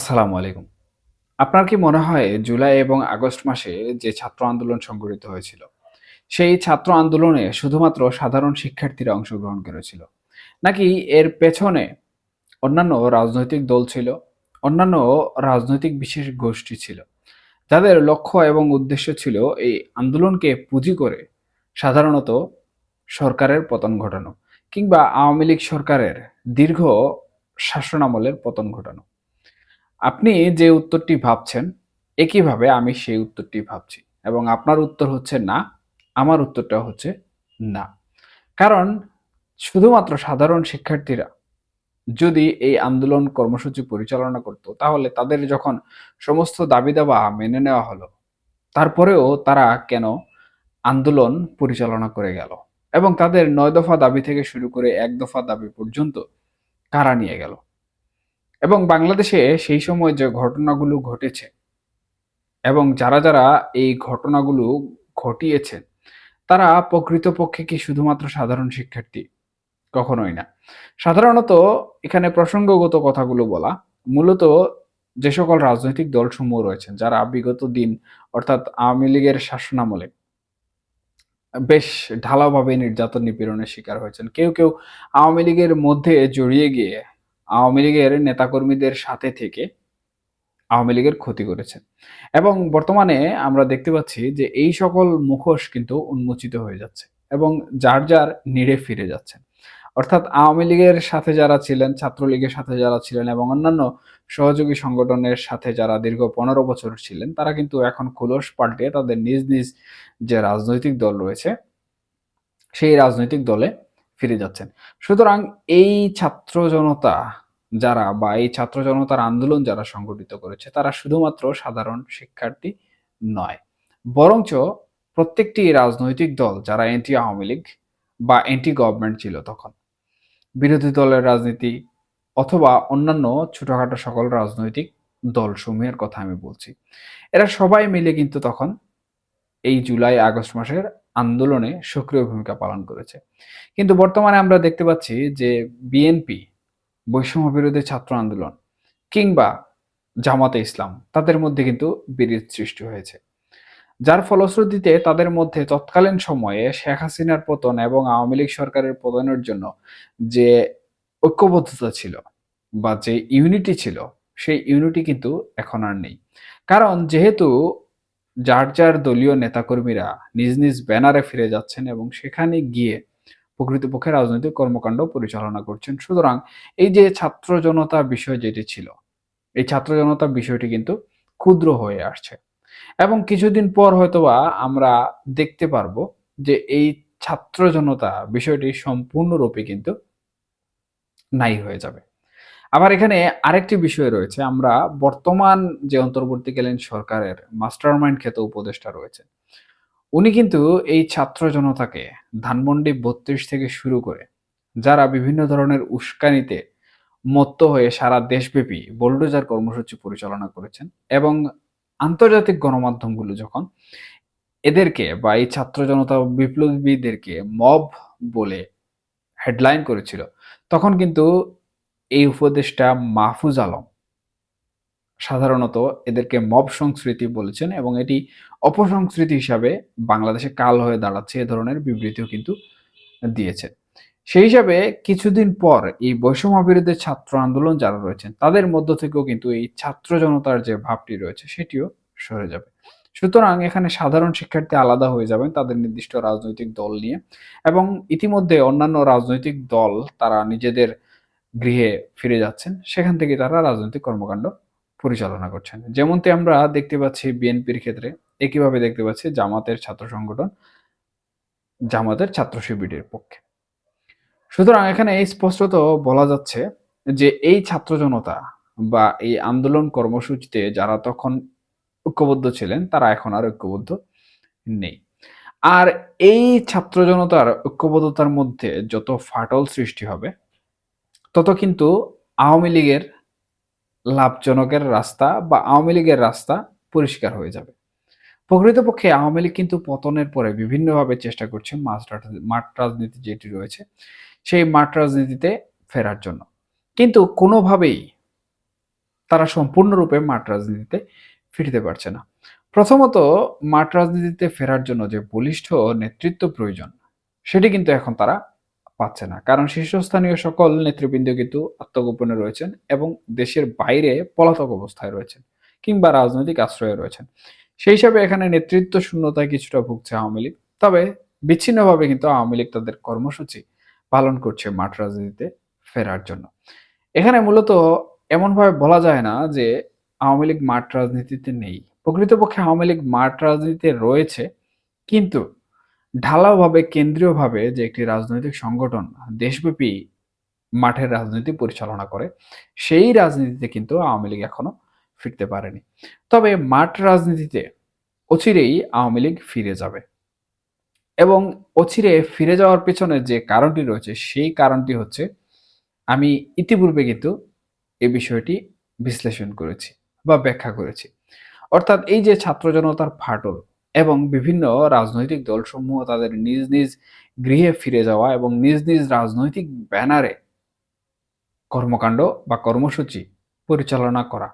আসসালামু আলাইকুম। আপনার কি মনে হয় জুলাই এবং আগস্ট মাসে যে ছাত্র আন্দোলন সংগঠিত হয়েছিল, সেই ছাত্র আন্দোলনে শুধুমাত্র সাধারণ শিক্ষার্থীরা অংশগ্রহণ করেছিল? নাকি এর পেছনে অন্যান্য রাজনৈতিক দল ছিল, অন্যান্য রাজনৈতিক বিশেষ গোষ্ঠী ছিল, যাদের লক্ষ্য এবং উদ্দেশ্য ছিল এই আন্দোলনকে পুঁজি করে সাধারণত সরকারের পতন ঘটানো কিংবা আওয়ামী লীগ সরকারের দীর্ঘ শাসনামলের পতন ঘটানো? আপনি যে উত্তরটি ভাবছেন, একইভাবে আমি সেই উত্তরটি ভাবছি এবং আপনার উত্তর হচ্ছে না, আমার উত্তরটা হচ্ছে না। কারণ শুধুমাত্র সাধারণ শিক্ষার্থীরা যদি এই আন্দোলন কর্মসূচি পরিচালনা করত, তাহলে তাদের যখন সমস্ত দাবি দাবা মেনে নেওয়া হলো, তারপরেও তারা কেন আন্দোলন পরিচালনা করে গেল? এবং তাদের নয় দফা দাবি থেকে শুরু করে এক দফা দাবি পর্যন্ত কারা নিয়ে গেল? এবং বাংলাদেশে সেই সময় যে ঘটনাগুলো ঘটেছে এবং যারা, যারা এই ঘটনাগুলো ঘটিয়েছেন, তারা প্রকৃতপক্ষে কি শুধুমাত্র সাধারণ শিক্ষার্থী? কখনোই না। সাধারণত এখানে প্রসঙ্গগত কথাগুলো বলা, মূলত যে সকল রাজনৈতিক দলসমূহ রয়েছেন, যারা বিগত দিন অর্থাৎ আওয়ামী লীগের শাসনামলে বেশ ঢালাওভাবে নির্যাতন নিপীড়নের শিকার হয়েছেন। কেউ, কেউ আওয়ামী লীগের মধ্যে জড়িয়ে গিয়ে আওয়ামী লীগের নেতাকর্মীদের সাথে থেকে আওয়ামী লীগের ক্ষতি করেছেন। এবং বর্তমানে আমরা দেখতে পাচ্ছি যে এই সকল মুখোশ কিন্তু উন্মোচিত হয়ে যাচ্ছে এবং যার, যার নিড়ে ফিরে যাচ্ছে অর্থাৎ আওয়ামী লীগের সাথে যারা ছিলেন, ছাত্রলীগের সাথে যারা ছিলেন এবং অন্যান্য সহযোগী সংগঠনের সাথে যারা দীর্ঘ ১৫ বছর ছিলেন, তারা কিন্তু এখন খোলস পাল্টে তাদের নিজ, নিজ যে রাজনৈতিক দল রয়েছে, সেই রাজনৈতিক দলে ফিরে যাচ্ছেন। সুতরাং এই ছাত্র জনতা যারা বা এই ছাত্র জনতার আন্দোলন যারা সংগঠিত করেছে, তারা শুধুমাত্র সাধারণ শিক্ষার্থী নয়। বরঞ্চ প্রত্যেকটি রাজনৈতিক দল যারা এন্টি আওয়ামী লীগ বা এন্টি গভর্নমেন্ট ছিল তখন। বিরোধী দলের রাজনীতি অথবা অন্যান্য ছোটখাটো সকল রাজনৈতিক দলসমূহের কথা আমি বলছি। এরা সবাই মিলে কিন্তু তখন এই জুলাই আগস্ট মাসের আন্দোলনে সক্রিয় ভূমিকা পালন করেছে। কিন্তু বর্তমানে আমরা দেখতে পাচ্ছি যে বিএনপি, বৈষম্য বিরোধী ছাত্র আন্দোলন কিংবা জামাতে ইসলাম তাদের মধ্যে কিন্তু বিরোধ সৃষ্টি হয়েছে। যার ফলশ্রুতিতে তাদের মধ্যে তৎকালীন সময়ে শেখ হাসিনার পতন এবং আওয়ামী লীগ সরকারের পতনের জন্য যে ঐক্যবদ্ধতা ছিল বা যে ইউনিটি ছিল, সেই ইউনিটি কিন্তু এখন আর নেই। কারণ যেহেতু যার, যার দলীয় নেতাকর্মীরা নিজ, নিজ ব্যানারে ফিরে যাচ্ছেন এবং সেখানে গিয়ে প্রকৃতপক্ষে রাজনৈতিক কর্মকাণ্ড পরিচালনা করছেন। সুতরাং এই যে ছাত্র জনতা বিষয় যেটি ছিল, এই ছাত্র জনতা বিষয়টি কিন্তু ক্ষুদ্র হয়ে আসছে। এবং কিছুদিন পর হয়তোবা আমরা দেখতে পারব যে এই ছাত্র জনতা বিষয়টি সম্পূর্ণরূপে কিন্তু নাই হয়ে যাবে। আবার এখানে আরেকটি বিষয় রয়েছে আমরা বর্তমান যে অন্তর্বর্তীকালীন সরকারের মাস্টারমাইন্ড খ্যাত উপদেষ্টা রয়েছে। উনি কিন্তু এই ছাত্র জনতাকে ধানমন্ডি ৩২ থেকে শুরু করে যারা বিভিন্ন ধরনের উস্কানিতে মত্ত হয়ে সারা দেশব্যাপী বোল্ডোজার কর্মসূচি পরিচালনা করেছেন এবং আন্তর্জাতিক গণমাধ্যমগুলো যখন এদেরকে বা এই ছাত্র জনতা বিপ্লবীদেরকে মব বলে হেডলাইন করেছিল, তখন কিন্তু এই উপদেষ্টা মাহফুজ আলম সাধারণত এদেরকে মব সংস্কৃতি বলেছেন এবং এটি অপসংস্কৃতি হিসাবে বাংলাদেশে কাল হয়ে দাঁড়াচ্ছে, এ ধরনের বিবৃতিও কিন্তু দিয়েছে সেই হিসাবে কিছুদিন পর এই বৈষম্য বিরোধী ছাত্র আন্দোলন যারা রয়েছেন, তাদের মধ্য থেকেও কিন্তু এই ছাত্র জনতার যে ভাবটি রয়েছে, সেটিও সরে যাবে। সুতরাং এখানে সাধারণ শিক্ষার্থী আলাদা হয়ে যাবেন তাদের নির্দিষ্ট রাজনৈতিক দল নিয়ে এবং ইতিমধ্যে অন্যান্য রাজনৈতিক দল, তারা নিজেদের গৃহে ফিরে যাচ্ছেন। সেখান থেকে তারা রাজনৈতিক কর্মকাণ্ড পরিচালনা করছেন। যেমনটি আমরা দেখতে পাচ্ছি বিএনপির ক্ষেত্রে, একইভাবে দেখতে পাচ্ছি জামাতের ছাত্র সংগঠন, জামাতের ছাত্র শিবিরের পক্ষে। সুতরাং এখানে স্পষ্টত বলা যাচ্ছে যে এই ছাত্র জনতা বা এই আন্দোলন কর্মসূচিতে যারা তখন ঐক্যবদ্ধ ছিলেন তারা এখন আর ঐক্যবদ্ধ নেই। আর এই ছাত্র জনতার ঐক্যবদ্ধতার মধ্যে যত ফাটল সৃষ্টি হবে, তত কিন্তু আওয়ামী লীগের লাভজনকের রাস্তা বা আওয়ামী লীগের রাস্তা পরিষ্কার হয়ে যাবে। প্রকৃতপক্ষে আওয়ামী লীগ কিন্তু পতনের পরে বিভিন্নভাবে চেষ্টা করছে মাঠ রাজনীতি যেটি রয়েছে, সেই মাঠ রাজনীতিতে ফেরার জন্য। কিন্তু কোনোভাবেই তারা সম্পূর্ণরূপে মাঠ রাজনীতিতে ফিরতে পারছে না প্রথমত মাঠ রাজনীতিতে ফেরার জন্য যে বলিষ্ঠ নেতৃত্ব প্রয়োজন সেটি কিন্তু এখন তারা পাচ্ছে না। কারণ শীর্ষস্থানীয় সকল নেতৃবৃন্দ কিন্তু আত্মগোপনে রয়েছেন এবং দেশের বাইরে পলাতক অবস্থায় রয়েছেন কিংবা রাজনৈতিক আশ্রয়ে রয়েছেন। সেই হিসাবে এখানে নেতৃত্ব শূন্যতায় কিছুটা ভুগছে আওয়ামী লীগ। তবে বিচ্ছিন্নভাবে কিন্তু আওয়ামী লীগ তাদের কর্মসূচি পালন করছে মাঠ রাজনীতিতে ফেরার জন্য। এখানে মূলত এমনভাবে বলা যায় না যে আওয়ামী লীগ মাঠ রাজনীতিতে নেই। প্রকৃতপক্ষে আওয়ামী লীগ মাঠ রাজনীতিতে রয়েছে, কিন্তু ঢালাওভাবে, কেন্দ্রীয়ভাবে যে একটি রাজনৈতিক সংগঠন দেশব্যাপী মাঠের রাজনীতি পরিচালনা করে, সেই রাজনীতিতে কিন্তু আওয়ামী লীগ এখনও ফিরতে পারেনি। তবে মাঠ রাজনীতিতে অচিরেই আওয়ামী লীগ ফিরে যাবে। এবং অচিরে ফিরে যাওয়ার পেছনে যে কারণটি রয়েছে, সেই কারণটি হচ্ছে, আমি ইতিপূর্বে কিন্তু এ বিষয়টি বিশ্লেষণ করেছি বা ব্যাখ্যা করেছি। অর্থাৎ এই যে ছাত্র জনতার ফাটল এবং বিভিন্ন রাজনৈতিক দলসমূহ তাদের নিজ নিজ গৃহে ফিরে যাওয়া এবং নিজ নিজ রাজনৈতিক ব্যানারে কর্মকাণ্ড বা কর্মসূচি পরিচালনা করা।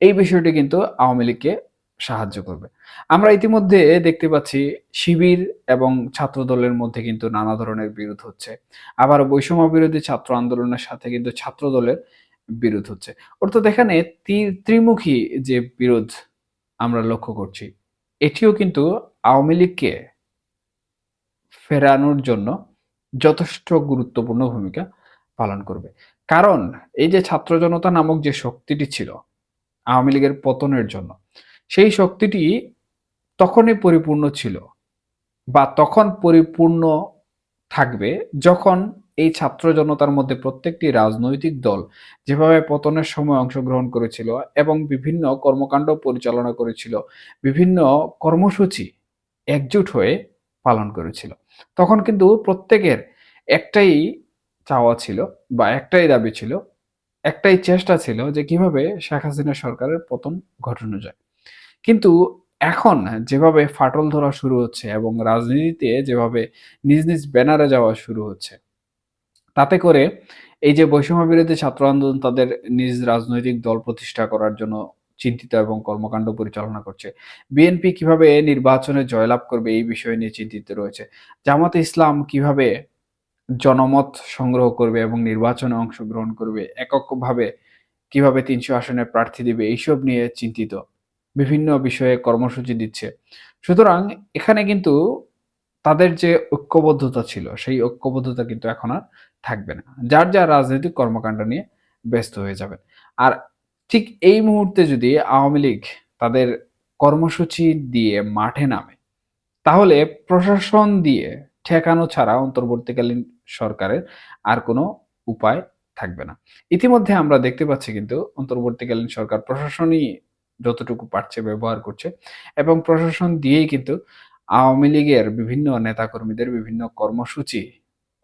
এই বিষয়টি কিন্তু আওয়ামী লীগকে সাহায্য করবে। আমরা ইতিমধ্যে দেখতে পাচ্ছি শিবির এবং ছাত্র দলের মধ্যে কিন্তু নানা ধরনের বিরোধ হচ্ছে। আবার বৈষম্য বিরোধী ছাত্র আন্দোলনের সাথে কিন্তু ছাত্র দলের বিরোধ হচ্ছে। অর্থাৎ এখানে ত্রিমুখী যে বিরোধ আমরা লক্ষ্য করছি এটিও কিন্তু আওয়ামী লীগকে ফেরানোর জন্য যথেষ্ট গুরুত্বপূর্ণ ভূমিকা পালন করবে। কারণ এই যে ছাত্র জনতা নামক যে শক্তিটি ছিল আওয়ামী লীগের পতনের জন্য, সেই শক্তিটি তখনই পরিপূর্ণ ছিল বা তখন পরিপূর্ণ থাকবে যখন এই ছাত্র জনতার মধ্যে প্রত্যেকটি রাজনৈতিক দল যেভাবে পতনের সময় অংশগ্রহণ করেছিল এবং বিভিন্ন কর্মকাণ্ড পরিচালনা করেছিল, বিভিন্ন কর্মসূচি একজুট হয়ে পালন করেছিল। তখন কিন্তু প্রত্যেকের একটাই চাওয়া ছিল বা একটাই দাবি ছিল, একটাই চেষ্টা ছিল যে কীভাবে শেখ হাসিনা সরকারের পতন ঘটানো যায়। কিন্তু এখন যেভাবে ফাটল ধরা শুরু হচ্ছে এবং রাজনীতিতে যেভাবে নিজ নিজ ব্যানারে যাওয়া শুরু হচ্ছে তাতে করে এই যে বৈষম্য বিরোধী ছাত্র আন্দোলন তাদের নিজ রাজনৈতিক দল প্রতিষ্ঠা করার জন্য চিন্তিত এবং কর্মকাণ্ড পরিচালনা করছে। বিএনপি কীভাবে নির্বাচনে জয়লাভ করবে এই বিষয় নিয়ে চিন্তিত রয়েছে। জামাতে ইসলাম কীভাবে জনমত সংগ্রহ করবে এবং নির্বাচনে অংশগ্রহণ করবে, এককভাবে কীভাবে তিনশো আসনে প্রার্থী দিবে, এইসব নিয়ে চিন্তিত। বিভিন্ন বিষয়ে কর্মসূচি দিচ্ছে। সুতরাং এখানে কিন্তু তাদের যে ঐক্যবদ্ধতা ছিল, সেই ঐক্যবদ্ধতা কিন্তু এখন আর থাকবে না। যার যার রাজনৈতিক কর্মকাণ্ড নিয়ে ব্যস্ত হয়ে যাবেন। আর ঠিক এই মুহূর্তে যদি আওয়ামী লীগ তাদের কর্মসূচি দিয়ে মাঠে নামে, তাহলে প্রশাসন দিয়ে ঠেকানো ছাড়া অন্তর্বর্তীকালীন সরকারের আর কোনো উপায় থাকবে না। ইতিমধ্যে আমরা দেখতে পাচ্ছি কিন্তু অন্তর্বর্তীকালীন সরকার প্রশাসনই যতটুকু পারছে, ব্যবহার করছে এবং প্রশাসন দিয়েই কিন্তু আওয়ামী লীগের বিভিন্ন নেতাকর্মীদের বিভিন্ন কর্মসূচি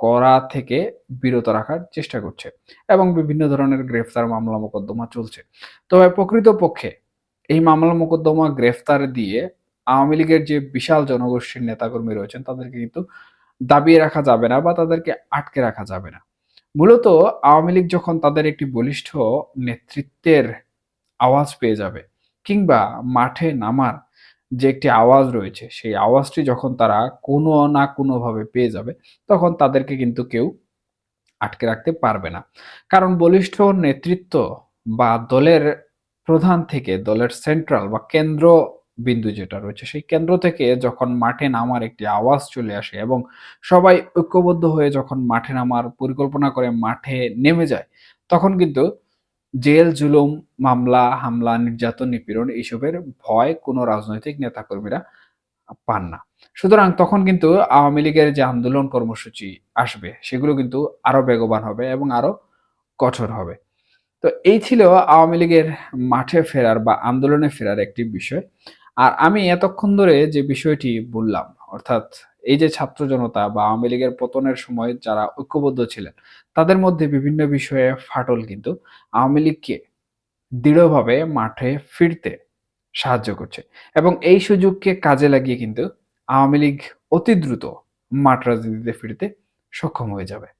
করা থেকে বিরত রাখার চেষ্টা করছে এবং বিভিন্ন ধরনের গ্রেফতার মামলা মোকদ্দমা চলছে। তবে প্রকৃতপক্ষে এই মামলা মোকদ্দমা গ্রেফতার দিয়ে আওয়ামী লীগের যে বিশাল জনগোষ্ঠীর নেতাকর্মী রয়েছেন, তাদেরকে কিন্তু দাবিয়ে রাখা যাবে না বা তাদেরকে আটকে রাখা যাবে না। মূলত আওয়ামী লীগ যখন তাদের একটি বলিষ্ঠ নেতৃত্বের আওয়াজ পেয়ে যাবে কিংবা মাঠে নামার যে একটি আওয়াজ রয়েছে, সেই আওয়াজটি যখন তারা কোনো না কোনোভাবে পেয়ে যাবে, তখন তাদেরকে কিন্তু কেউ আটকে রাখতে পারবে না। কারণ বলিষ্ঠ নেতৃত্ব বা দলের প্রধান থেকে, দলের সেন্ট্রাল বা কেন্দ্র বিন্দু যেটা রয়েছে, সেই কেন্দ্র থেকে যখন মাঠে নামার একটি আওয়াজ চলে আসে এবং সবাই ঐক্যবদ্ধ হয়ে যখন মাঠে নামার পরিকল্পনা করে মাঠে নেমে যায়, তখন কিন্তু জেল, জুলুম, মামলা, হামলা, নির্যাতন, নিপীড়ন এইসবের ভয় কোনো রাজনৈতিক নেতাকর্মীরা পান না। সুতরাং তখন কিন্তু আওয়ামী লীগের যে আন্দোলন কর্মসূচি আসবে, সেগুলো কিন্তু আরও বেগবান হবে এবং আরও কঠোর হবে। তো এই ছিল আওয়ামী লীগের মাঠে ফেরার বা আন্দোলনে ফেরার একটি বিষয়। আর আমি এতক্ষণ ধরে যে বিষয়টি বললাম, অর্থাৎ এই যে ছাত্র জনতা বা আওয়ামী লীগের পতনের সময় যারা ঐক্যবদ্ধ ছিলেন, তাদের মধ্যে বিভিন্ন বিষয়ে ফাটল কিন্তু আওয়ামী লীগকে দৃঢ়ভাবে মাঠে ফিরতে সাহায্য করছে। এবং এই সুযোগকে কাজে লাগিয়ে কিন্তু আওয়ামী লীগ অতি দ্রুত মাঠ রাজনীতিতে ফিরতে সক্ষম হয়ে যাবে।